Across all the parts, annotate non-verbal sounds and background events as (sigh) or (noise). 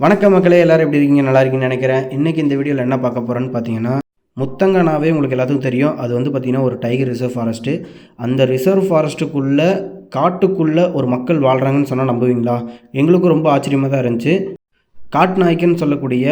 வணக்கம் மக்களே எல்லாரும் எப்படி இருக்கீங்க? நல்லா இருக்கீங்கன்னு நினைக்கிறேன். இன்றைக்கி இந்த வீடியோவில் என்ன பார்க்க போகிறோன்னு பார்த்தீங்கன்னா முத்தங்கனாவே உங்களுக்கு எல்லாத்துக்கும் தெரியும். அது வந்து பார்த்திங்கன்னா ஒரு டைகர் ரிசர்வ் ஃபாரஸ்ட்டு அந்த ரிசர்வ் ஃபாரஸ்ட்டுக்குள்ளே காட்டுக்குள்ளே ஒரு மக்கள் வாழ்கிறாங்கன்னு சொன்னால் நம்புவீங்களா? எங்களுக்கும் ரொம்ப ஆச்சரியமாக தான் இருந்துச்சு. காட்நாய்க்குன்னு சொல்லக்கூடிய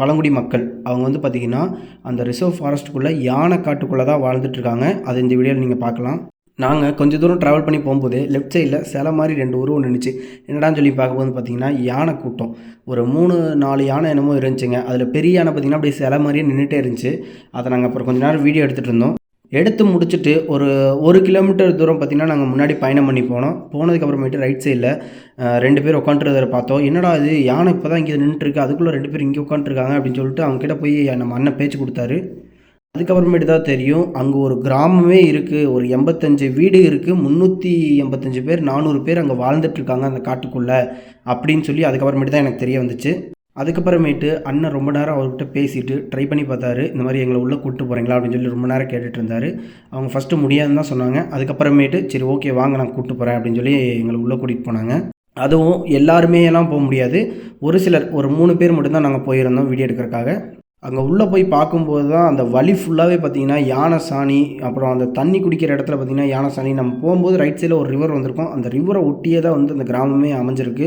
பழங்குடி மக்கள் அவங்க வந்து பார்த்திங்கன்னா அந்த ரிசர்வ் ஃபாரஸ்ட்டுக்குள்ளே யானை காட்டுக்குள்ளே தான் வாழ்ந்துட்டுருக்காங்க அது இந்த வீடியோவில் நீங்கள் பார்க்கலாம். நாங்கள் கொஞ்சம் தூரம் ட்ராவல் பண்ணி போகும்போது லெஃப்ட் சைடில் சில மாதிரி ரெண்டு உருவம் நின்றுச்சு என்னடான்னு சொல்லி பார்க்கும்போது பார்த்தீங்கன்னா யானை கூட்டம். ஒரு மூணு நாலு யானை என்னமோ இருந்துச்சுங்க. அதில் பெரிய யானை பார்த்தீங்கன்னா அப்படியே சில மாதிரியே நின்றுட்டே இருந்துச்சு. அதை நாங்கள் அப்புறம் கொஞ்ச நேரம் வீடியோ எடுத்துகிட்டு இருந்தோம். எடுத்து முடிச்சுட்டு ஒரு ஒரு கிலோமீட்டர் தூரம் பார்த்திங்கன்னா நாங்கள் முன்னாடி பயணம் பண்ணி போனோம். போனதுக்கப்புறமேட்டு ரைட் சைடில் ரெண்டு பேர் உட்காந்துருக்கிறத பார்த்தோம். என்னடா இது? யானை இப்போ தான் இங்கே நின்றுட்டுருக்கு அதுக்குள்ளே ரெண்டு பேர் இங்கே உட்காந்துருக்காங்க அப்படின்னு சொல்லிட்டு அவங்க கிட்ட போய் நம்ம அண்ணன் பேச்சு கொடுத்தாரு. அதுக்கப்புறமேட்டு தான் தெரியும். அங்கே ஒரு கிராமமே இருக்குது ஒரு எண்பத்தஞ்சு வீடு இருக்குது முந்நூற்றி எண்பத்தஞ்சு பேர் நானூறு பேர் அங்கே வாழ்ந்துட்டுருக்காங்க அந்த காட்டுக்குள்ளே அப்படின்னு சொல்லி அதுக்கப்புறமேட்டு தான் எனக்கு தெரிய வந்துச்சு. அதுக்கப்புறமேட்டு அண்ணன் ரொம்ப நேரம் அவர்கிட்ட பேசிட்டு ட்ரை பண்ணி பார்த்தாரு. இந்த மாதிரி எங்களை உள்ளே கூப்பிட்டு போகிறீங்களா அப்படின்னு சொல்லி ரொம்ப நேரம் கேட்டுட்டு இருந்தார். அவங்க ஃபஸ்ட்டு முடியாதுன்னு தான் சொன்னாங்க. அதுக்கப்புறமேட்டு சரி ஓகே வாங்க நான் கூப்பிட்டு போகிறேன் அப்படின்னு சொல்லி எங்களை உள்ளே கூட்டிகிட்டு போனாங்க. அதுவும் எல்லாருமே எல்லாம் போக முடியாது. ஒரு சிலர் ஒரு மூணு பேர் மட்டும்தான் நாங்கள் போயிருந்தோம் வீடியோ எடுக்கிறக்காக அங்கே உள்ளே போய் பார்க்கும்போது தான் அந்த வழி ஃபுல்லாகவே பார்த்தீங்கன்னா யானை சாணி அப்புறம் அந்த தண்ணி குடிக்கிற இடத்துல பார்த்தீங்கன்னா யானை சாணி நம்ம போகும்போது ரைட் சைடில் ஒரு ரிவர் வந்திருக்கும். அந்த ரிவரை ஒட்டியே தான் வந்து அந்த கிராமமே அமைஞ்சிருக்கு.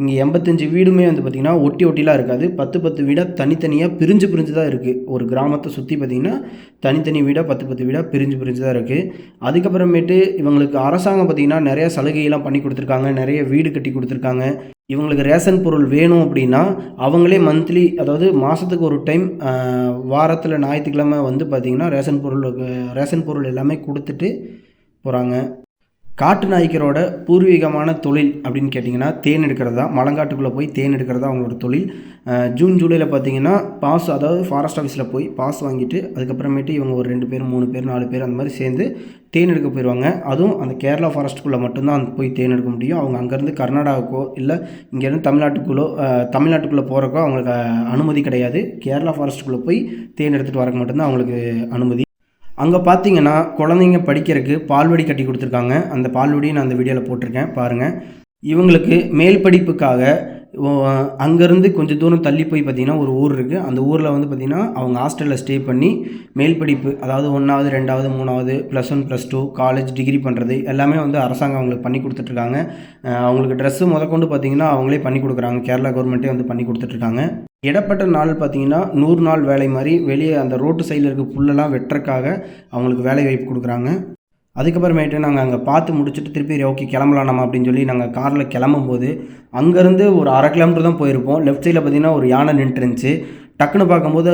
இங்கே எண்பத்தஞ்சு வீடுமே வந்து பார்த்திங்கன்னா ஒட்டி ஒட்டிலாம் இருக்காது. பத்து பத்து வீடாக தனித்தனியாக பிரிஞ்சு பிரிஞ்சு தான் இருக்குது ஒரு கிராமத்தை சுற்றி பார்த்திங்கன்னா தனித்தனி வீடாக பத்து பத்து வீடாக பிரிஞ்சு பிரிஞ்சு தான் இருக்குது அதுக்கப்புறமேட்டு இவங்களுக்கு அரசாங்கம் பார்த்திங்கன்னா நிறைய சலுகையெல்லாம் பண்ணி கொடுத்துருக்காங்க. நிறைய வீடு கட்டி கொடுத்துருக்காங்க. இவங்களுக்கு ரேஷன் பொருள் வேணும் அப்படின்னா அவங்களே மந்த்லி அதாவது மாதத்துக்கு ஒரு டைம் வாரத்தில் ஞாயிற்றுக்கிழமை வந்து பார்த்திங்கன்னா ரேஷன் பொருளுக்கு ரேஷன் பொருள் எல்லாமே கொடுத்துட்டு போகிறாங்க காட்டு நாய்க்கரோட பூர்வீகமான தொழில் அப்படின்னு கேட்டிங்கன்னா தேன் எடுக்கிறது தான் மலங்காட்டுக்குள்ளே போய் தேன் எடுக்கிறது தான் அவங்களோட தொழில். ஜூன் ஜூலையில் பார்த்தீங்கன்னா பாஸ் அதாவது ஃபாரஸ்ட் ஆஃபீஸில் போய் பாஸ் வாங்கிட்டு அதுக்கப்புறமேட்டு இவங்க ஒரு ரெண்டு பேர் மூணு பேர் நாலு பேர் அந்த மாதிரி சேர்ந்து தேன் எடுக்க போயிடுவாங்க. அதுவும் அந்த கேரளா ஃபாரஸ்ட்டுக்குள்ளே மட்டும்தான் போய் தேன் எடுக்க முடியும். அவங்க அங்கேருந்து கர்நாடகாவுக்கோ இல்லை இங்கேருந்து தமிழ்நாட்டுக்குள்ளோ தமிழ்நாட்டுக்குள்ளே போகிறக்கோ அவங்களுக்கு அனுமதி கிடையாது. கேரளா ஃபாரஸ்ட்டுக்குள்ளே போய் தேன் எடுத்துகிட்டு வரக்கு மட்டும்தான் அவங்களுக்கு அனுமதி. அங்கே பார்த்தீங்கன்னா குழந்தைங்க படிக்கிறதுக்கு பால்வடி கட்டி கொடுத்துருக்காங்க. அந்த பால்வடியை நான் அந்த வீடியோவில் போட்டிருக்கேன். பாருங்கள் இவங்களுக்கு மேல் படிப்புக்காக அங்கேருந்து கொஞ்சம் தூரம் தள்ளி போய் பார்த்தீங்கன்னா ஒரு ஊர் இருக்குது அந்த ஊரில் வந்து பார்த்திங்கன்னா அவங்க ஹாஸ்டலில் ஸ்டே பண்ணி மேல் படிப்பு அதாவது ஒன்றாவது ரெண்டாவது மூணாவது plus one plus two college degree பண்ணுறது எல்லாமே வந்து அரசாங்கம் அவங்களுக்கு பண்ணி கொடுத்துட்ருக்காங்க அவங்களுக்கு ட்ரெஸ்ஸு முதற்கொண்டு பார்த்திங்கன்னா அவங்களே பண்ணி கொடுக்குறாங்க. கேரளா கவர்மெண்ட்டே வந்து பண்ணி கொடுத்துட்ருக்காங்க இடப்பட்ட நாள் பார்த்தீங்கன்னா நூறு நாள் வேலை மாதிரி வெளியே அந்த ரோட்டு சைடில் இருக்க புல்லெல்லாம் வெட்டுறக்காக அவங்களுக்கு வேலை வாய்ப்பு கொடுக்குறாங்க. அதுக்கப்புறமேட்டு நாங்கள் அங்கே பார்த்து முடிச்சுட்டு திருப்பி ஓகே கிளம்பலாம் நம்ம அப்படின்னு சொல்லி நாங்கள் காரில் கிளம்பும்போது அங்கேருந்து ஒரு அரை கிலோமீட்டர் தான் போயிருப்போம். லெஃப்ட் சைடில் பார்த்தீங்கன்னா ஒரு யானை நின்றுருந்துச்சு. டக்குன்னு பார்க்கும்போது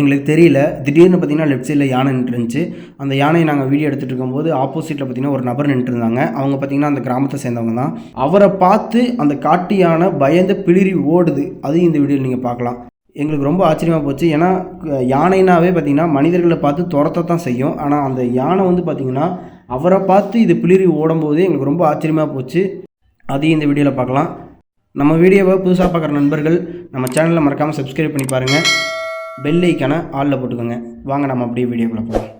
எங்களுக்கு தெரியல. திடீர்னு பார்த்தீங்கன்னா லெஃப்ட் சைடில் யானை நின்றுருந்துச்சு. அந்த யானையை நாங்கள் வீடியோ எடுத்துகிட்டு இருக்கும்போது ஆப்போசிட்டில் பார்த்தீங்கன்னா ஒரு நபர் நின்றுருந்தாங்க. அவங்க பார்த்தீங்கன்னா அந்த கிராமத்தை சேர்ந்தவங்க தான். அவரை பார்த்து அந்த காட்டு யானை பயந்து பிளிரி ஓடுது. அதையும் இந்த வீடியோவில் நீங்கள் பார்க்கலாம். எங்களுக்கு ரொம்ப ஆச்சரியமாக போச்சு. ஏன்னா யானைனாவே பார்த்தீங்கன்னா மனிதர்களை பார்த்து துரத்த தான் செய்யும். ஆனால் அந்த யானை வந்து பார்த்தீங்கன்னா அவரை பார்த்து இது பிளிரி ஓடும்போது எங்களுக்கு ரொம்ப ஆச்சரியமாக போச்சு. அதையும் இந்த வீடியோவில் பார்க்கலாம் நம்ம வீடியோவை புதுசாக பார்க்குற நண்பர்கள் நம்ம சேனலில் மறக்காமல் சப்ஸ்கிரைப் பண்ணி பாருங்கள் பெல் ஐக்கானை ஆளில் போட்டுக்கோங்க. வாங்க நம்ம அப்படியே வீடியோக்குள்ளே போகலாம்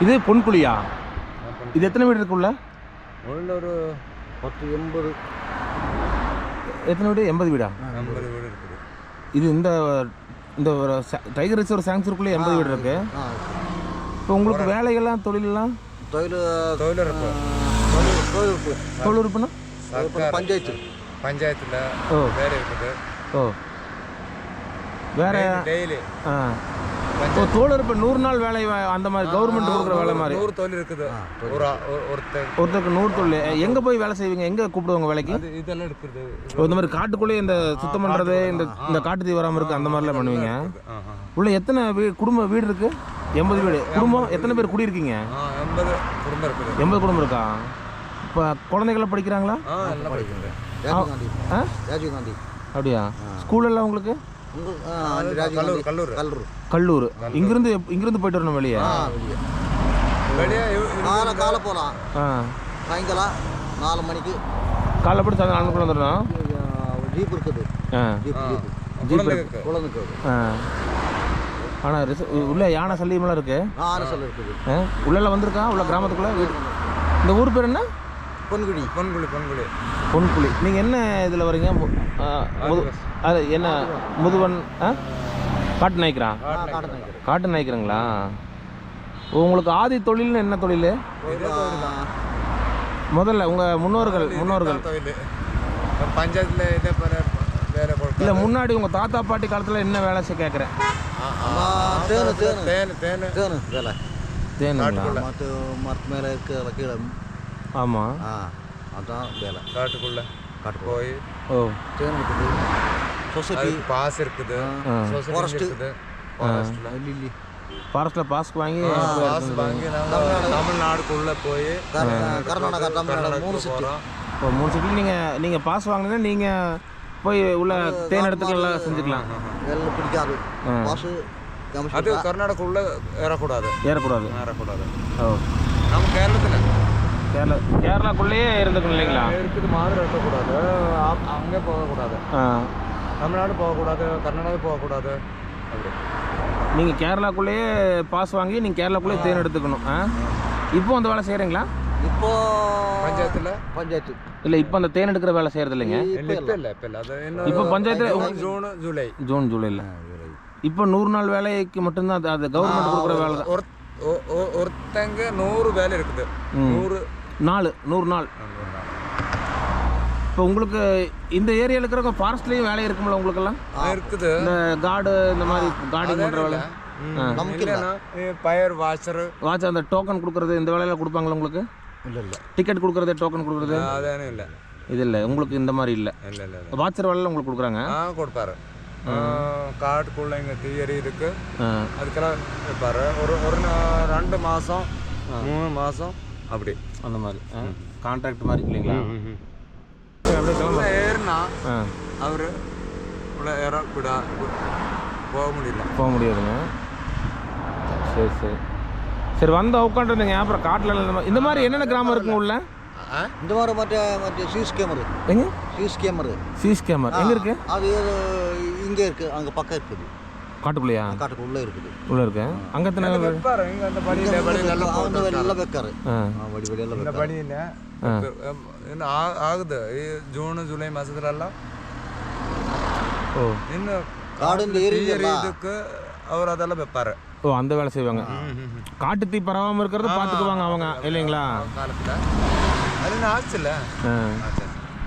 இது பொன்குழியா? இது எத்தனை வீடு இருக்குள்ள ஒரு பத்து எண்பது. எத்தனை வீடு? எண்பது வீடா? வீடு இது இந்த இந்த ஒரு டைகர் ரிசர்வ் சாங்ஸுக்குள்ளே எண்பது வீடு இருக்கு. இப்போ உங்களுக்கு வேலைகள்லாம் தொழிலெல்லாம்? தொழில் தொழில் இருக்கு தொழில் பஞ்சாயத்து. பஞ்சாயத்தில் ஓ. வேறு இருக்குது. ஓ. வேறு டெய்லி ஆ. தோழர் இருப்பு நூறு நாள் வேலை அந்த மாதிரி கவர்மெண்ட் கொடுக்குற வேலை மாதிரி. நூறு தொழில் இருக்குது. ஒருத்தர் ஒருத்தருக்கு நூறு தொழில் எங்கே போய் வேலை செய்வீங்க? எங்கே கூப்பிடுவாங்க வேலைக்கு? இதெல்லாம் இருக்குது இந்த மாதிரி காட்டுக்குள்ளேயே இந்த சுத்தம் பண்ணுறது இந்த இந்த காட்டு தீ வராமல் இருக்கு அந்த மாதிரிலாம் பண்ணுவீங்க. உள்ள எத்தனை வீ குடும்ப வீடு இருக்கு? எண்பது வீடு. குடும்பம் எத்தனை பேர் குடியிருக்கீங்க? எண்பது குடும்பம் இருக்குது. எண்பது குடும்பம் இருக்கா? இப்போ குழந்தைகள்லாம் படிக்கிறாங்களா? அப்படியா? ஸ்கூல் எல்லாம் உங்களுக்கு? கல்லூர் கல்லூர் கல்லூர். கல்லூர். இங்கிருந்து இங்கிருந்து போயிட்டு வரணும் வெளியே? ஆ வெளியே. வெளியே. இவ- காலை காலை போகலாம். ஆ. சாயங்காலம் நாலு மணிக்கு. காலைல படி சாயந்தரம் நாலு வந்துடணும்? ஜீப் இருக்குது. ஆ. Jeep jeep. குழந்தைக்கு ஆனால் உள்ள யானை சல்லியமெல்லாம் இருக்கு? ஆறு சொல்ல இருக்குது. ஆ. உள்ளெல்லாம் வந்திருக்கா? உள்ள கிராமத்துக்குள்ள? வீடு இந்த ஊர் பேர் என்ன? பொன்குழி. பொன்குழி பொன்குழி. பொன்குழி. நீங்கள் என்ன இதில் வரீங்க அது என்ன முதுவன் ஆ? காட்டு நாய்க்கிறா காட்டு நாய்க்கிறங்களா உங்களுக்கு ஆதி தொழில்னு என்ன தொழில்? முதல்ல உங்கள் முன்னோர்கள் முன்னோர்கள். பஞ்சாயத்தில் இல்லை முன்னாடி உங்கள் தாத்தா பாட்டி காலத்தில் என்ன வேலை செய்ய கேட்குறேன் தேனு தேனு தேன். தேனு. வேலை. தேனு மரத்து மேலே இருக்கிற கீழே ஆமாம் ஆ அதான் வேலை. காட்டுக்குள்ளே. காட்டு போய் ஓ. தேன் இருக்குது. சொசைட்டி. பாஸ் இருக்குது. ஃபாரஸ்ட் இருக்குது. ஃபாரஸ்ட்ல பாஸ் வாங்கி பாஸ் வாங்கி தமிழ்நாடுக்குள்ள போய் கர்நாடகா தமிழ்நாடு மூணு சிட்டி இப்போ மூணு சிட்டியில் நீங்கள் நீங்கள் பாஸ் வாங்கினா நீங்கள் போய் உள்ள தேன் எடுத்துக்கலாம் செஞ்சுக்கலாம். வெளில பிடிக்காது. பாஸ் அது கர்நாடகா உள்ள ஏறக்கூடாது. ஏறக்கூடாது. ஏறக்கூடாது. ஓ. நம்ம கேரளத்தில் கேரளா கேரளாக்குள்ளேயே இருந்துக்கணும் இல்லைங்களா? இருக்குது மாதிரி இருக்கக்கூடாது அங்கே போகக்கூடாது. ஆ. தமிழ்நாடு போகக்கூடாது கர்நாடகா போகக்கூடாது. அப்படி. நீங்கள் கேரளாக்குள்ளேயே பாஸ் வாங்கி நீங்கள் கேரளாக்குள்ளேயே தேன் எடுத்துக்கணும் ஆ? இப்போ அந்த வேலை செய்கிறீங்களா இப்போ பஞ்சாயத்தில்? பஞ்சாயத்து. இல்லை இப்போ அந்த தேன் எடுக்கிற வேலை செய்கிறது இல்லைங்க? இல்லை இப்போ இல்லை. அது இன்னும் இப்போ பஞ்சாயத்தில் ஜூன் ஜூலை. ஜூன் ஜூலையில் இப்போ நூறு நாள் வேலைக்கு மட்டும்தான் அது அது கவர்மெண்ட் கொடுக்குற வேலை தான். ஒருத்தங்க நூறு வேலை இருக்குது. நூறு நாலு நூறு நாள். இப்போ உங்களுக்கு இந்த ஏரியாவில் இருக்கிறவங்க ஃபாரஸ்ட்லேயும் வேலை இருக்கும்ல உங்களுக்கெல்லாம்? இருக்குது. இந்த கார்டு இந்த மாதிரி கார்டிங் பண்ணுற வேலை நமக்கு இல்லைன்னா பயர் வாட்சர் வாட்ச் அந்த டோக்கன் கொடுக்குறது இந்த வேலையெல்லாம் கொடுப்பாங்களா உங்களுக்கு? இல்லை இல்லை. டிக்கெட் கொடுக்குறது டோக்கன் கொடுக்குறது? அதேனும் இல்லை. இது இல்லை. உங்களுக்கு இந்த மாதிரி இல்லை. இல்லை இல்லை வாட்சர் வேலையில் உங்களுக்கு கொடுக்குறாங்க? ஆ கொடுப்பாரு. காட்டுக்குள்ள இங்கே தியரி இருக்கு. ஆ. அதுக்கெல்லாம் வைப்பாரு ஒரு ஒரு ரெண்டு மாதம் மூணு மாதம் அப்படி. அந்த மாதிரி. கான்ட்ராக்ட் மாதிரி இல்லைங்களா? ஏறினா ஆ. அவர் உள்ள ஏற விடா போக முடியல. போக முடியாதுங்க சரி சரி. சரி வந்த உட்காந்துருந்தீங்க அப்புறம் காட்டில் இந்த மாதிரி இந்த மாதிரி என்னென்ன கிராமம் இருக்குங்க உள்ள? இந்த மாதிரி மற்ற மற்ற சிஸ் கேமரு எங்க? சிஸ் கேமரு சிஸ் கேமரா எங்கே இருக்கு? அது இங்கே இருக்குது அங்கே பக்கம் இருக்குது. காட்டுக்குள்ளையா? காட்டுக்குள்ளே இருக்குது. உள்ளே இருக்கேன் அங்கே எத்தனை அந்த படியில் வைக்காரு வடி வடியெல்லாம் இந்த படியில் இன்னும் ஆகுது? ஜூன் ஜூலை மாதத்துலலாம் ஓ. என்ன காடு இதுக்கு அவர் அதெல்லாம் வைப்பார். ஓ அந்த வேலை செய்வாங்க. காட்டு தீ பரவாமல் இருக்கிறத பார்த்துக்குவாங்க அவங்க இல்லைங்களா? காலத்தில். அது ஆச்சுல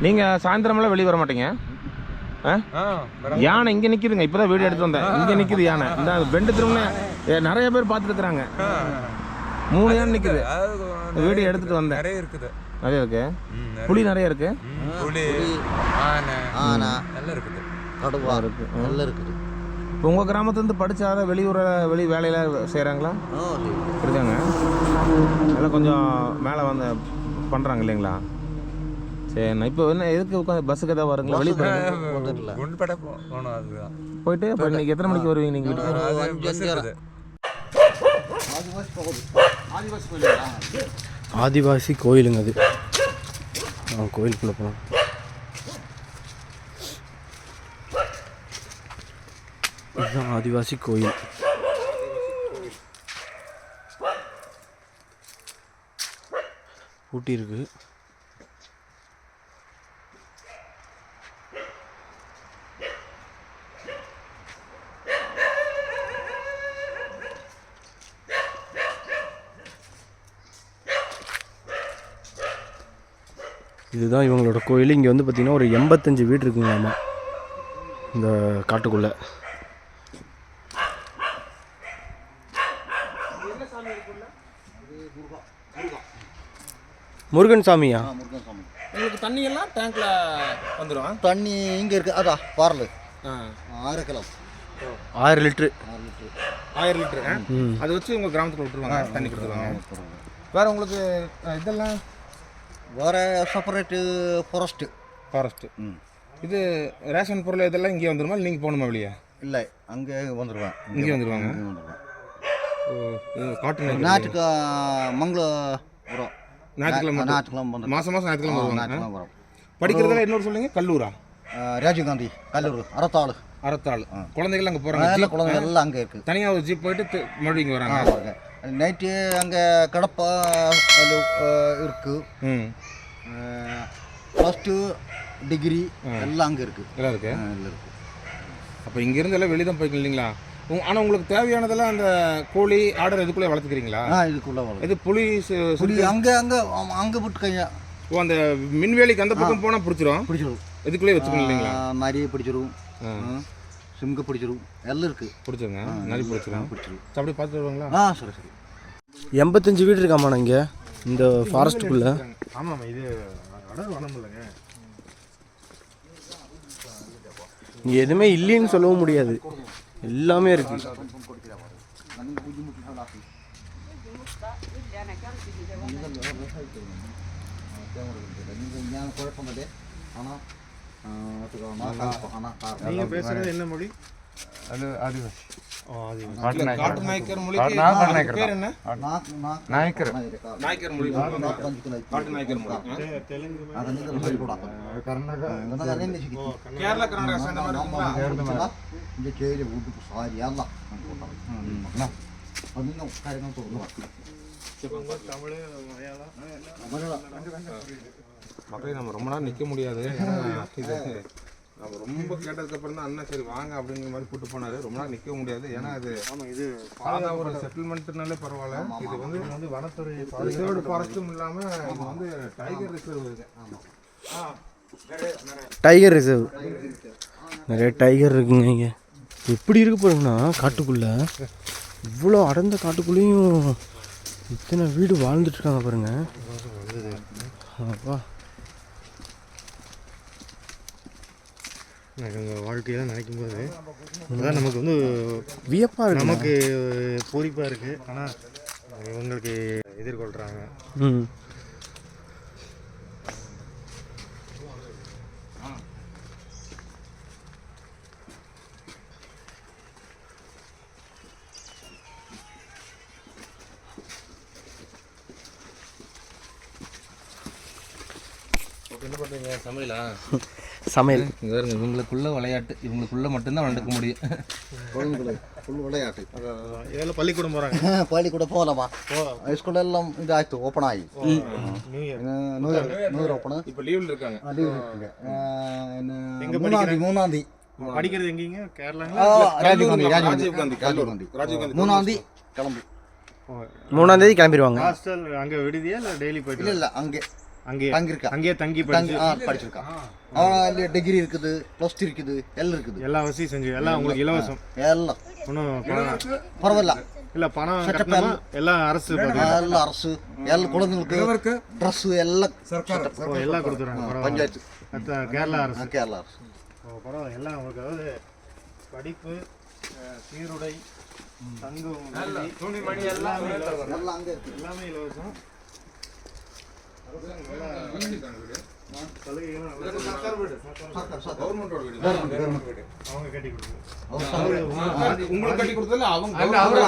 நீங்கள் சாயந்தரமெல்லாம் வெளியே வர மாட்டீங்க? யானை இங்கே நிற்கிதுங்க இப்போ தான் வீடியோ எடுத்து வந்தேன் இங்கே நிற்கிது யானை. இந்த பெண்டு திரும்ப நிறைய பேர் பார்த்துருக்குறாங்க. மூணு யானை நிற்கிது வீடியோ எடுத்துட்டு வந்தேன். நிறைய இருக்குது. நிறைய இருக்கு. புலி நிறைய இருக்கு. புலி ஆனை ஆனா. எல்லாம் இருக்குது. கடுவா எல்லாம் இருக்குது. இப்போ உங்கள் கிராமத்துலேருந்து படிச்சாத வெளியூர வெளி வேலையில் செய்கிறாங்களா. இருக்காங்க. எல்லாம் கொஞ்சம் மேலே வந்து பண்ணுறாங்க இல்லைங்களா? சரிண்ணா. இப்போ என்ன எதுக்கு உட்காந்து பஸ்ஸுக்கு ஏதாவது வருங்களா? வெளியே வந்துடல குண்டுபேட்டை போ- போகணும் அதுதான். போயிட்டு இப்போ இன்னைக்கு எத்தனை மணிக்கு வருவீங்க நீங்கள் வீட்டுக்கு. இருக்குது. ஆதிவாசி கோயிலுங்க அது. ஆ கோயிலுக்குள்ளே போகலாம் இதுதான் ஆதிவாசி கோயில். ஊட்டி இருக்கு. இதுதான் இவங்களோட கோயில். இங்கே வந்து பார்த்திங்கன்னா ஒரு எண்பத்தஞ்சு வீடு இருக்குங்களாமா இந்த காட்டுக்குள்ளே. முருகன் சாமியா? முருகன் சாமி. உங்களுக்கு தண்ணி எல்லாம் டேங்க்கில் வந்துடும் தண்ணி இங்கே இருக்கு. அதா பாரல் ஆ. ஆறு கிலோ ஆறு லிட்ரு. ஆறு லிட்டரு ஆயிரம் லிட்டரு அதை வச்சு உங்கள் கிராமத்தில் விட்டுருவாங்க. தண்ணி கொடுத்துருவாங்க. வேற உங்களுக்கு இதெல்லாம் வேற செப்பரேட்டு ஃபாரஸ்ட்டு ஃபாரஸ்ட்டு ம். இது ரேஷன் பொருள் இதெல்லாம் இங்கே வந்துருமா? இல்லை நீங்கள் போகணுமா வெளியே? இல்லை அங்கே வந்துடுவேன் இங்கே வந்துருவாங்க? இங்கே வந்துடுவேன் காட்டு ஞாயிற்றுக்கு மங்கள வரும் ஞாயிற்றுக்கிழமை. ஞாயிற்றுக்கிழமை வந்து மாசம் மாசம் ஞாயிற்றுக்கிழமை ஞாயிற்றுக்கிழமை வரும். படிக்கிறதுல இன்னொரு சொல்லுங்க கல்லூரா? அஹ் ராஜீவ் காந்தி கல்லூர் அறத்தாள் அறத்தாள் குழந்தைகள் அங்கே போகிறாங்க குழந்தைங்க எல்லாம் அங்கே இருக்குது தனியாக ஒரு ஜீப் போயிட்டு மறுபடியும் இங்கே வராங்க. நைட்டு அங்கே கடப்பா அது, இருக்கு. ம். ப்ளஸ் டூ டிகிரி எல்லாம் அங்கே இருக்குது எல்லாம் இருக்கு. எல்லாம் இருக்குது அப்போ இங்கேருந்து எல்லாம் வெளியே தான் போய்க்கணும் இல்லைங்களா? ஆனால் உங்களுக்கு தேவையானதெல்லாம் அந்த கோழி ஆர்டர் இதுக்குள்ளே வளர்த்துக்கிறீங்களா? ஆ இதுக்குள்ளே வரும் இது புலி புளி அங்கே அங்கே அங்கே விட்டு கையா. ஓ அந்த மின்வேலிக்கு அந்த பக்கம் போனால் பிடிச்சிரும்? பிடிச்சிரும். இதுக்குள்ளே வச்சுக்கணும் இல்லைங்களா? நரி பிடிச்சிரும். ஆ. சிம்க பிடிச்சிரும். எல்லாம் இருக்குது பிடிச்சிருங்க. நிறைய பிடிச்சிரும். பிடிச்சிரும். அப்படி பார்த்துட்டு வருவாங்களா? ஆ சரி சரி. எண்பத்தஞ்சு வீடு இருக்காமாண்ணா இங்கே? இந்த ஃபாரஸ்ட்டுக்குள்ளே ஆமாம் இது அடர் வனம் இல்லைங்க. இங்கே எதுவுமே இல்லைன்னு சொல்லவும் முடியாது. எல்லாமே இருக்கு. ഞാൻ കുഴപ്പമില്ലേ ആണോ நீங்கள் பேசுகிறது என்ன மொழி அது ஆதிவாசி காட்டு நாயக்கர் மொழி நாகர் நாயக்கர் மக்களே நம்ம ரொம்ப நேரம் நிற்க முடியாது. இது நம்ம ரொம்ப கேட்டதுக்கப்புறம் தான் அண்ணா சரி வாங்க அப்படிங்கிற மாதிரி கூட்டு போனாரு. ரொம்ப நாள் நிற்க முடியாது. ஏன்னா அது ஒரு செட்டில்மெண்ட்னாலே பரவாயில்ல. இது வந்து வந்து வனத்துறை ரிசர்வ்டு ஃபாரஸ்ட்டும் இல்லாமல் இது வந்து டைகர் ரிசர்வ் இருக்கு டைகர் ரிசர்வ் நிறைய டைகர் இருக்குங்க இங்கே. எப்படி இருக்க போகிறோம்னா காட்டுக்குள்ளே. இவ்வளோ அடர்ந்த காட்டுக்குள்ளேயும் இத்தனை வீடு வாழ்ந்துட்டுருக்காங்க பாருங்கள் அப்பா எங்கள் வாழ்க்கையெல்லாம் நினைக்கும் போது அதான் நமக்கு வந்து வியப்பாக இருக்கு நமக்கு பூரிப்பாக இருக்குது ஆனால் இவங்களுக்கு எதிர்கொள்கிறாங்க ம். என்ன பண்ணுறீங்க சமையலா? (laughs) சமையல். இவங்களுக்குள்ள விளையாட்டு இவங்களுக்குள்ள மட்டும்தான் விளையாடுக்க முடியும். விளையாட்டு. பள்ளிக்கூடம் போறாங்க. பள்ளிக்கூடம் போகலாமா? ஹைஸ்கூல் எல்லாம் இது ஆயிட்டு ஓப்பன் ஆகி. நூறு நூறு ஓப்பன் இப்போ லீவில் இருக்காங்க. லீவில் இருக்காங்க. மூணாந்தி மூணாந்தி படிக்கிறது எங்கேங்க? கேரளாங்களா? ராஜீவ்காந்தி ராஜீவ்காந்தி. ராஜீவ்காந்தி. ராஜீவ்காந்தி மூணாந்தி கிளம்பு. மூணாம் தேதி கிளம்பிடுவாங்க. ஹாஸ்டல் அங்கே விடுதியா இல்லை டெய்லி போயிட்டு இல்லை அங்கே. அங்கேயே தங்கியிருக்கா. அங்கேயே தங்கி தங்கி படிச்சிருக்கான் அவன் டிகிரி இருக்குது ப்ளஸ் டூ இருக்குது எல்லாம் இருக்குது. எல்லா வசதியும் செஞ்சு எல்லாம் உங்களுக்கு இலவசம். எல்லாம். ஒன்றும் பரவாயில்ல. இல்ல பணம் கட்டணுமா? எல்லாம் அரசு எல்லாம் அரசு எல்லாம் குழந்தைங்களுக்கு ட்ரெஸ் எல்லாம். எல்லாம் கொடுத்துறாங்க பஞ்சாயத்து. கேரளா அரசு. கேரளா அரசு. பரவாயில்ல. எல்லாம் உங்களுக்கு அதாவது படிப்பு சீருடை தங்கும் துணிமணி எல்லாமே எல்லாமே இலவசம். உங்களுக்கு அவங்க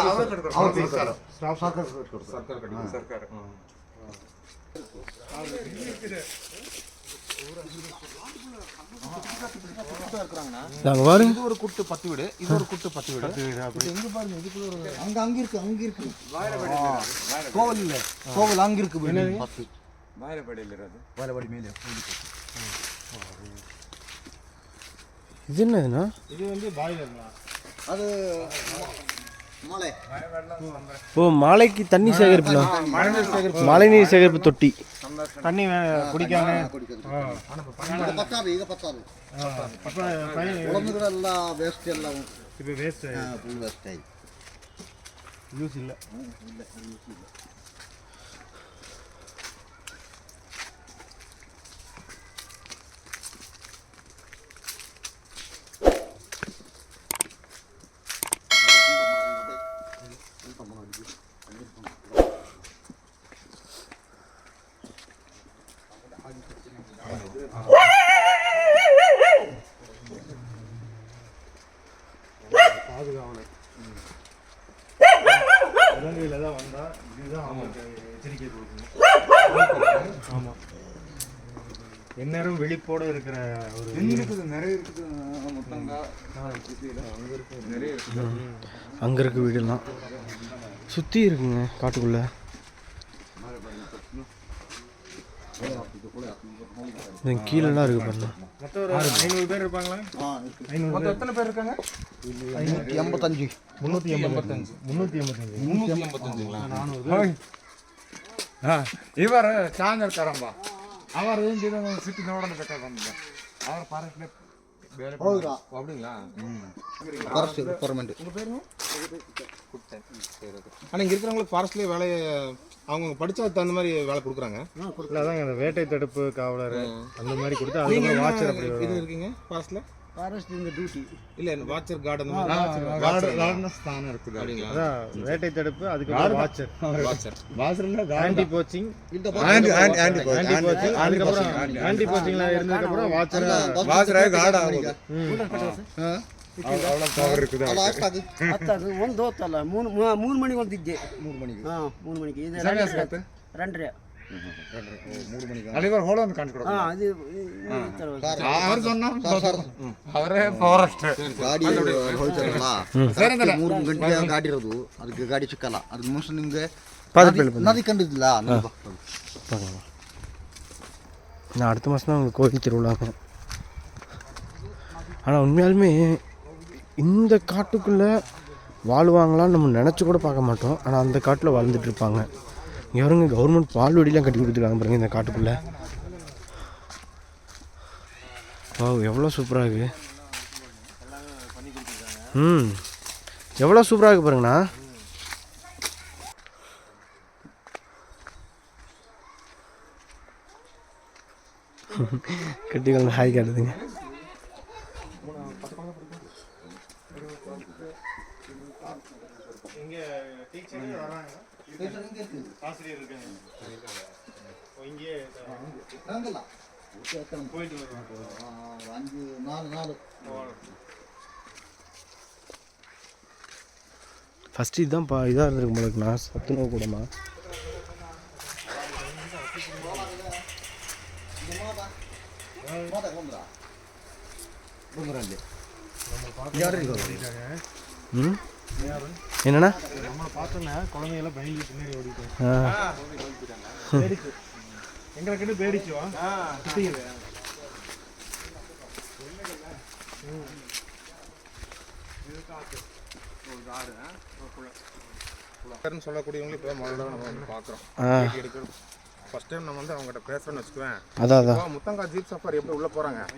இது ஒரு குட்டு பத்து வீடு. இது ஒரு குட்டு பத்து வீடு. எங்க பாருங்க? இதுக்குள்ள ஒரு அங்க அங்க இருக்கு அங்க இருக்கு. கோவில் இல்ல. கோவில் அங்க இருக்கு பத்து. வாயலப்படியில் இருக்கு வலவடி மேலே இது என்னதுண்ணா இது வந்து பாய்லருங்களா அது மலை ஓ மாலைக்கு தண்ணி சேகரிப்புண்ணா மழை நீர் சேகரிப்பு தொட்டி தண்ணி வே- குடிக்காம ಇದು ಪತ್ತಾದು ಈಗ ಪತ್ತಾದು அப்போ பையன் ಉಳಂದುಗಳೆಲ್ಲ ವೇಸ್ಟ್ ಎಲ್ಲ இப்போ வேஸ்ட் ಫುಲ್ ವೇಸ್ಟ್ ಆಯ್ತು யூஸ் இல்லை பெரும் விழிப்போடு இருக்கிற ஒரு இருக்குது நிறைய இருக்குது நிறைய இருக்குது. அங்கே இருக்க வீடுலாம். சுற்றி இருக்குங்க காட்டுக்குள்ளே. கீழெல்லாம் இருக்கு பாருங்க. ஐநூறு பேர் இருப்பாங்களா? ஐநூறு இருக்காங்க? ஐநூற்றி எண்பத்தஞ்சு முந்நூற்றி எண்பத்தஞ்சு. முந்நூற்றி எண்பத்தஞ்சு. முந்நூற்றி எண்பத்தஞ்சுங்களா? நானூறு. இவர் சாயந்தரம் தரம்பா ಅವರು ಏನು ಸಿಟಿ ನೋಡೋಣ ಬೇಕಾದ್ರೆ ಅವ್ರ ಫಾರೆಸ್ಟ್ ಬೇರೆ ಹೌದಾ அப்படிங்களா ஃபாரஸ்ட் கவர்மெண்ட் ஆனால் இங்கே இருக்கிறவங்களுக்கு ஃபாரஸ்ட்லேயே வேலையை அவங்க படிச்சதுக்கு தகுந்த மாதிரி வேலை கொடுக்குறாங்க இல்லை அதாங்க அந்த வேட்டை தடுப்பு காவலர் அந்த மாதிரி கொடுத்து அதுக்கப்புறம் வாட்சர் அப்படி இது இருக்கீங்க ஃபாரஸ்ட்டில் ஃபாரஸ்ட் இந்த டியூட்டி இல்லை வாட்சர் கார்டு அந்த மாதிரி ಗಾರ್ಡನ್ ಸ್ಥಾನ ಇರ್ತದೆ அப்படிங்களா அதான் வேட்டை தடுப்பு அதுக்கப்புறம் வாட்சர் வாட்சர் ಬಾಸ್ರಲ್ಲ ஆன்டி போச்சிங் இந்த anti anti anti anti poaching அதுக்கப்புறம் ஆன்டி போச்சிங்ல இருந்ததுக்கப்புறம் வாட்சர் ಬಾಸ್ರ ಗಾರ್ಡ್ ಆಗೋದು ಅವಳ ಪವರ್ ಇರ್ತದೆ ಅಲ್ಲ ಅಷ್ಟಾಗಿ ಹತ್ತದು ಒಂದು ಹೊತ್ತಲ್ಲ ಮೂರು ಮೂ- ಮೂರು ಮಣಿಗೆ ಒಂದಿದ್ದೆ ಮೂರು ಮಣಿಗೆ ಹಾಂ ಮೂರು ಮಣಿಗೆ ಇದು ಸಮಯ ರಂಡ್ರೆ ಸಿಗತ್ತೆ? ರಂಡ್ರೆ ಮೂರು ಮಣಿಗೆ ಅಲ್ಲಿ ಇವರು ಹೋಳೊಂದು ಕಾಣಿಸ್ಕೊಡೋದು ಹಾಂ ಅದು ಇದು ಈ ಥರ ಒಂದು. ಅವ್ರ ಸೊನ್ನ ಅವರೇ ಫಾರೆಸ್ಟ್ ಗಾಡಿ ಹೋಯ್ತಾರಲ್ಲ ಮೂರು ಗಂಟೆ ಗಾಡಿ ಇರೋದು ಅದಕ್ಕೆ ಗಾಡಿ ಸಿಕ್ಕಲ್ಲ ಅದು ಮೋಸ್ಟ್ ನಿಮ್ಗೆ பார்த்துட்டு ನದಿ- ನದಿ ಕಂಡಿದ್ದಿಲ್ಲ ನದಿ ಬರ್ತದೆ. பார்க்கலாம் நான் அடுத்த மாதம் தான் உங்கள் கோயில் திருவிழாங்க ஆனால் உண்மையாலுமே இந்த காட்டுக்குள்ளே வாழ்வாங்களான்னு நம்ம நினச்சி கூட பார்க்க மாட்டோம் ஆனால் அந்த காட்டில் வாழ்ந்துட்டு இருப்பாங்க இங்கே வருங்க கவர்மெண்ட் பால்வெடிலாம் கட்டி கொடுத்துருக்காங்க பாருங்க இந்த காட்டுக்குள்ளே. ஓ எவ்வளோ சூப்பராக இருக்கு. ம் எவ்வளோ சூப்பராக இருக்கு பாருங்கண்ணா. கட்டிக்கொள்ள ஹாய் காட்டுதுங்க இங்க டீச்சர் வராங்க ஃபஸ்ட்டு இதுதான்ப்பா இதாக இருந்திருக்கு உங்களுக்கு நான் சத்துணவு கூடமா என்னண்ணா பார்த்தோன்னா குழந்தையெல்லாம் பயந்து பின்னாடி ஓடிட்டு ஆ. பேடிச்சு எங்களை கிட்ட பேடிச்சுவா? ன்னு சொல்லக்கூடியவங்களும் இப்போ முதல்ல நம்ம வந்து பார்க்குறோம். ஃபர்ஸ்ட் டைம் நம்ம வந்து அவங்ககிட்ட பேசுறேன்னு வச்சுக்குவேன். அதான் முத்தங்கா ஜீப் சஃபாரி எப்படி உள்ள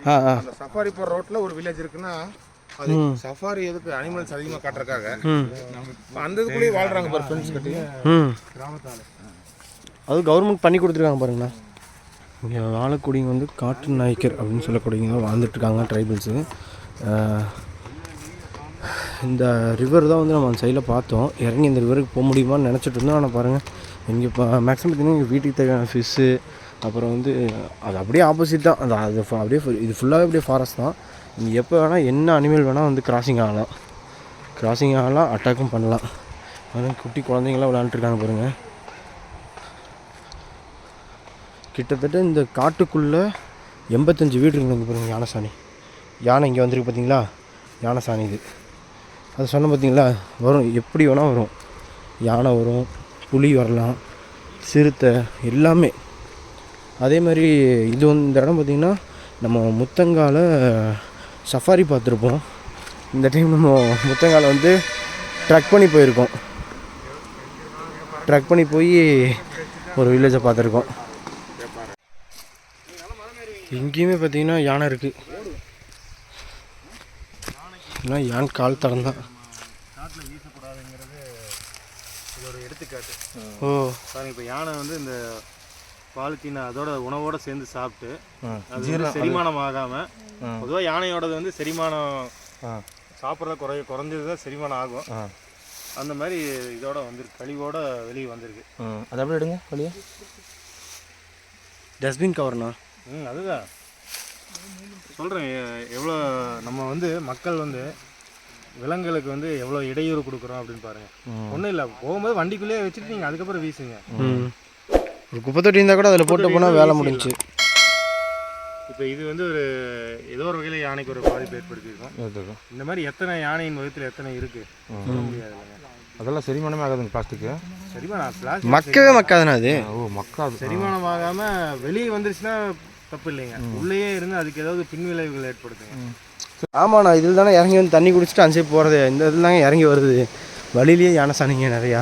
ஆ அந்த சஃபாரி போற ரோட்ல ஒரு வில்லேஜ் இருக்குன்னா அது சஃபாரி எதுக்கு அனிமல்ஸ் அதிகமாக இப்ப அந்த இதுக்குள்ளேயே வாழ்றாங்க பாரு ஃப்ரெண்ட்ஸ் கட்டி ம். கிராமத்தால அது கவர்மெண்ட் பண்ணி கொடுத்துருக்காங்க பாருங்கண்ணா. இங்கே வாழக்கூடியவங்க வந்து காட்டு நாய்க்கர் அப்படின்னு சொல்லக்கூடியவங்க வாழ்ந்துட்டுருக்காங்க ட்ரைபல்ஸு இந்த ரிவர் தான் வந்து நம்ம அந்த சைடில் பார்த்தோம். இறங்கி இந்த ரிவருக்கு போக முடியுமான்னு நினச்சிட்டு இருந்தோம். ஆனால் பாருங்கள் இங்கே இப்போ மேக்ஸிமம் பார்த்தீங்கன்னா இங்கே வீட்டுக்கு தேவையான ஃபிஷ்ஷு அப்புறம் வந்து அது அப்படியே ஆப்போசிட் தான். அந்த அது அப்படியே இது ஃபுல்லாகவே அப்படியே ஃபாரஸ்ட் தான். இங்கே எப்போ வேணால் என்ன அனிமல் வேணால் வந்து கிராசிங் ஆகலாம். கிராசிங் ஆகலாம் அட்டாக்கும் பண்ணலாம். அதனால் குட்டி குழந்தைங்களாம் விளாண்டுருக்காங்க பாருங்கள் கிட்டத்தட்ட இந்த காட்டுக்குள்ளே எண்பத்தஞ்சு வீடு இருக்குங்க பாருங்கள் யானை சாணி யானை இங்கே வந்திருக்கு பார்த்தீங்களா யானை சாணி இது. அது சொன்ன பார்த்தீங்களா வரும் எப்படி வேணால் வரும். யானை வரும் புலி வரலாம் சிறுத்தை எல்லாமே. அதே மாதிரி இது வந்து இந்த இடம் பார்த்திங்கன்னா நம்ம முத்தங்கால சஃபாரி பார்த்துருப்போம். இந்த டைம் நம்ம முத்தங்கால வந்து ட்ரக் பண்ணி போயிருக்கோம். ட்ரக் பண்ணி போய் ஒரு வில்லேஜை பார்த்துருக்கோம். எங்கேயுமே பார்த்தீங்கன்னா யானை இருக்குது ஏன்னா யான் கால் தடம் தான். காட்டில் வீசக்கூடாதுங்கிறது இது ஒரு எடுத்துக்காட்டு. ஓ. இப்போ யானை வந்து இந்த பாலித்தீனை அதோட உணவோட சேர்ந்து சாப்பிட்டு. அது வந்து செரிமானம் ஆகாம பொதுவாக யானையோடது வந்து செரிமானம். சாப்பிட்றது குறை குறைஞ்சது தான் செரிமானம் ஆகும். அந்த மாதிரி இதோட வந்திருக்கு கழிவோட வெளியே வந்திருக்கு. அது அப்படியே எடுங்க வழியா டஸ்ட்பின் கவர்ண்ணா ம் அதுதான். சொல்கிறேன் எவ்வளோ நம்ம வந்து மக்கள் வந்து விலங்குகளுக்கு வந்து எவ்வளோ இடையூறு கொடுக்குறோம் அப்படின்னு பாருங்க. ஒன்றும் இல்லை போகும்போது வண்டிக்குள்ளேயே வச்சுட்டு நீங்கள் அதுக்கப்புறம் வீசுங்க. ம். ஒரு குப்பை தொட்டி இருந்தால் கூட அதில் போட்டு போனால் வேலை முடிஞ்சுச்சு. இப்போ இது வந்து ஒரு ஏதோ ஒரு வகையில் யானைக்கு ஒரு பாதிப்பு ஏற்படுத்தியிருக்கோம். இந்த மாதிரி எத்தனை யானையின் வகுத்தில் எத்தனை இருக்கு? சொல்ல முடியாது அதெல்லாம் செரிமானமே ஆகாதுங்க பிளாஸ்டிக்கு செரிமானம் பிளாஸ்டிக் மக்கவே மக்காதுண்ணா அது? ஓ மக்காது. செரிமானம் ஆகாம வெளியே வந்துருச்சுன்னா தப்பு இல்லைங்க. உள்ளேயே இருந்து அதுக்கு ஏதாவது பின்விளைவுகள் ஏற்படுத்துங்க. ஆமாண்ணா இதில் தானே இறங்கி வந்து தண்ணி குடிச்சிட்டு அஞ்சு போகிறது இந்த இதில் தாங்க இறங்கி வருது. வழியிலேயே யானை சாணிங்க நிறையா.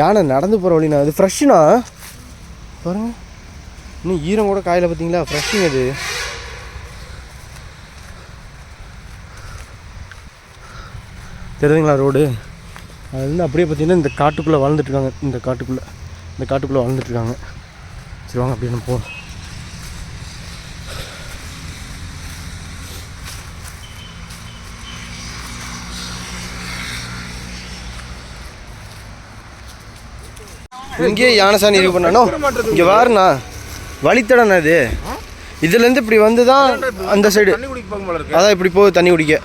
யானை நடந்து போகிற வழிண்ணா அது ஃப்ரெஷ்ஷுண்ணா பாருங்க. இன்னும் ஈரம் கூட காயில் பார்த்தீங்களா? ஃப்ரெஷ்ஷுங்க அது தெரியுதுங்களா ரோடு அது வந்து அப்படியே பார்த்தீங்கன்னா இந்த காட்டுக்குள்ளே வளர்ந்துட்டுருக்காங்க இந்த காட்டுக்குள்ளே. இந்த காட்டுக்குள்ளே வளர்ந்துட்டுருக்காங்க சரி வாங்க அப்படியே நம்ம போவோம். இங்கேயே யானை சாணி இது பண்ணானோ இங்கே வாருண்ணா. வழித்தடண்ணா இது. இதுலேருந்து இப்படி வந்து தான் அந்த சைடு தண்ணி குடிக்க போகும் போல இருக்கு அதான் இப்படி போகுது தண்ணி குடிக்க.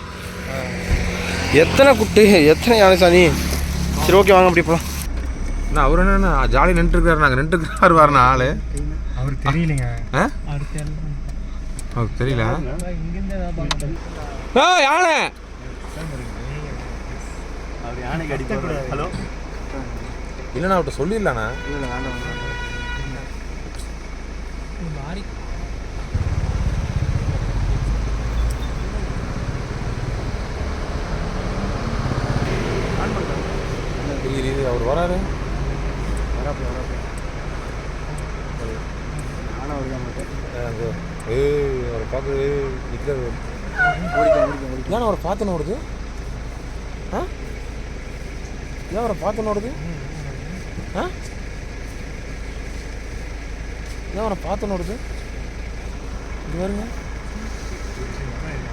எத்தனை குட்டு எத்தனை யானை சாணி சரி ஓகே வாங்க அப்படி போகலாம் நான் அவர் என்ன ஜாலி நின்று இருக்காரு நாங்கள் நின்று இருக்காரு வாருண்ணா ஆளு. அவருக்கு தெரியலைங்க. ஆ? அவருக்கு தெரியல? ஆ யானை! அவர் ஹலோ? இல்லைண்ணா அவர்கிட்ட சொல்லிடலாண்ணா. இது இது அவர் வராரு. அங்க, ஏய் அவரை பார்த்து நிற்கிறாரு ஏன் அவரை பார்த்து ஓடுது. ஆ? ஏன் அவரை பார்த்து ஓடுது. ஆ ஏன் அவரை பார்த்து ஓடுது. இது பாருங்க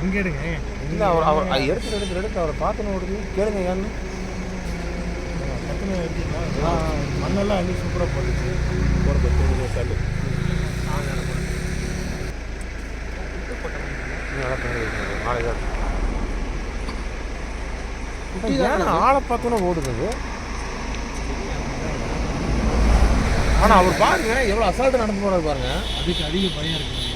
இங்கே எடுங்க இல்லை அவர் அவர் எடுத்து எடுத்து எடுத்து அவரை பார்த்து ஓடுது. கேளுங்க ஏன்னு மண்ணெல்லாம் அள்ளி சூப்பராக போட்டுச்சு. போட பத்து சாலு ஆளை பார்த்தோன்னா ஓடுது ஆனால் அவர் பாருங்க எவ்வளோ அசால்ட்டு நடந்து போறாரு பாருங்க. அதுக்கு அதிக பயம் இருக்குது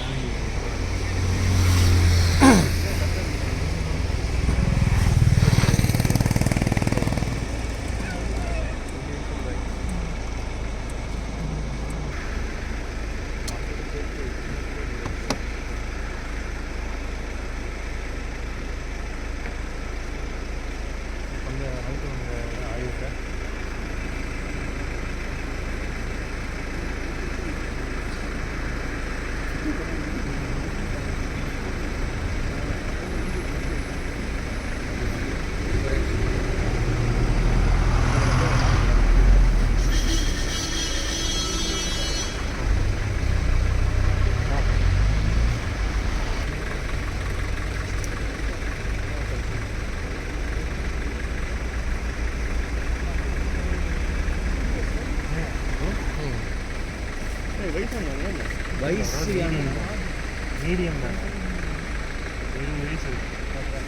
மீடியம் தான்.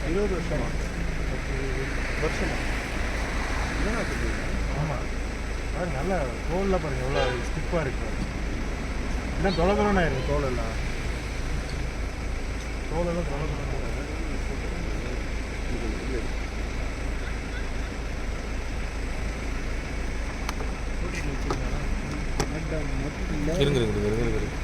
இருபது வருஷமா? வருஷமா? ஆமாம் அது நல்லா தோலில் பாருங்க எவ்வளோ ஸ்டிப்பாக இருக்கு. என்ன தொலை தொலைனா இருக்கு தோலெல்லாம். தோலெல்லாம் தொலை தொலை இருங்க இருங்க இருங்க இருங்க.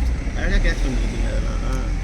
அழகாக கேட்ச் பண்ணிருக்கீங்க. அதெல்லாம்